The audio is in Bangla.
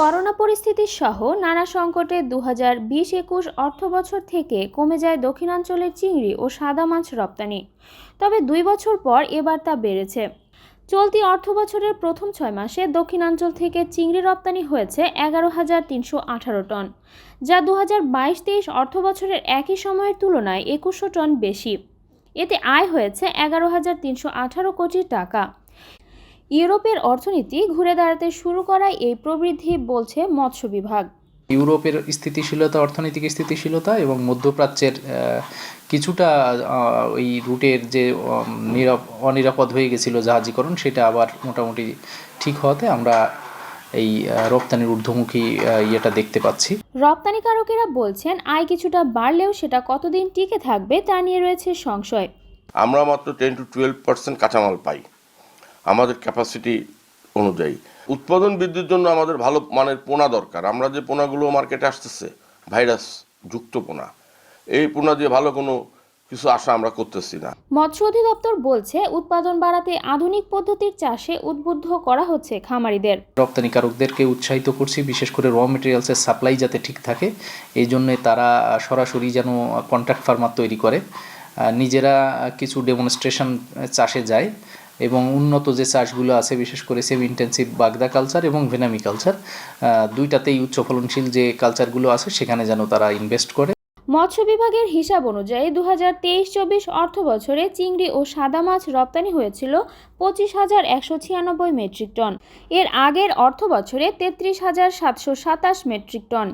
করোনা পরিস্থিতি সহ নানা সংকটে দু হাজার বিশ একুশ অর্থবছর থেকে কমে যায় দক্ষিণাঞ্চলের চিংড়ি ও সাদা মাছ রপ্তানি। তবে দুই বছর পর এবার তা বেড়েছে। চলতি অর্থবছরের প্রথম ছয় মাসে দক্ষিণাঞ্চল থেকে চিংড়ি রপ্তানি হয়েছে এগারো হাজার তিনশো আঠারো টন, যা দু হাজার বাইশ তেইশ অর্থবছরের একই সময়ের তুলনায় একুশশো টন বেশি। এতে আয় হয়েছে এগারো হাজার তিনশো আঠারো কোটি টাকা। ইউরোপের অর্থনীতি ঘুরে দাঁড়াতে শুরু করায় এই প্রবৃদ্ধি বলছে মৎস্য বিভাগ। ইউরোপের স্থিতিশীলতা অর্থনৈতিক স্থিতিশীলতা এবং মধ্যপ্রাচ্যের কিছুটা ওই রুটের যে নিরাপ- অনিরাপদ হয়ে গেছিল জাহাজীকরণ সেটা আবার মোটামুটি ঠিক হওয়াতে আমরা এই রপ্তানির ঊর্ধ্বমুখী ইয়েটা দেখতে পাচ্ছি। রপ্তানিকারকেরা বলছেন আয় কিছুটা বাড়লেও সেটা কতদিন টিকে থাকবে তা নিয়ে রয়েছে সংশয়। আমরা মাত্র টেন টু টুয়েলভ পার্সেন্ট কাঁচামাল পাই। আমাদের ক্যাপাসিটি অনুযায়ী। উৎপাদন বৃদ্ধির জন্য আমাদের ভালো মানের পোনা দরকার। আমরা যে পোনাগুলো মার্কেটে আসতেছে ভাইরাস যুক্ত পোনা এই পোনা দিয়ে ভালো কোনো কিছু আশা আমরা করতেছি না। মৎস্য অধিদপ্তর বলছে উৎপাদন বাড়াতে আধুনিক পদ্ধতির চাষে উদ্বুদ্ধ করা হচ্ছে খামারিদের। রপ্তানিকারকদেরকে উৎসাহিত করছি বিশেষ করে র মেটেরিয়ালসের সাপ্লাই যাতে ঠিক থাকে এই জন্যে তারা সরাসরি যেন কন্ট্রাক্ট ফার্মার তৈরি করে। নিজেরা কিছু ডেমনস্ট্রেশন চাষে যায়। এবং উন্নত যে চাষগুলো আছে, বিশেষ করে সেমি ইন্টেন্সিভ বাগদা কালচার এবং ভেনামি কালচার দুইটাতেই উচ্চ ফলনশীল যে কালচারগুলো আছে, সেখানে যেন তারা ইনভেস্ট করে। মৎস্য বিভাগের হিসাব অনুযায়ী দু হাজার তেইশ চব্বিশ অর্থ বছরে চিংড়ি ও সাদা মাছ রপ্তানি হয়েছিল পঁচিশ হাজার একশো ছিয়ানব্বই মেট্রিক টন। এর আগের অর্থ বছরে তেত্রিশ হাজার সাতশো সাতাশ মেট্রিক টন।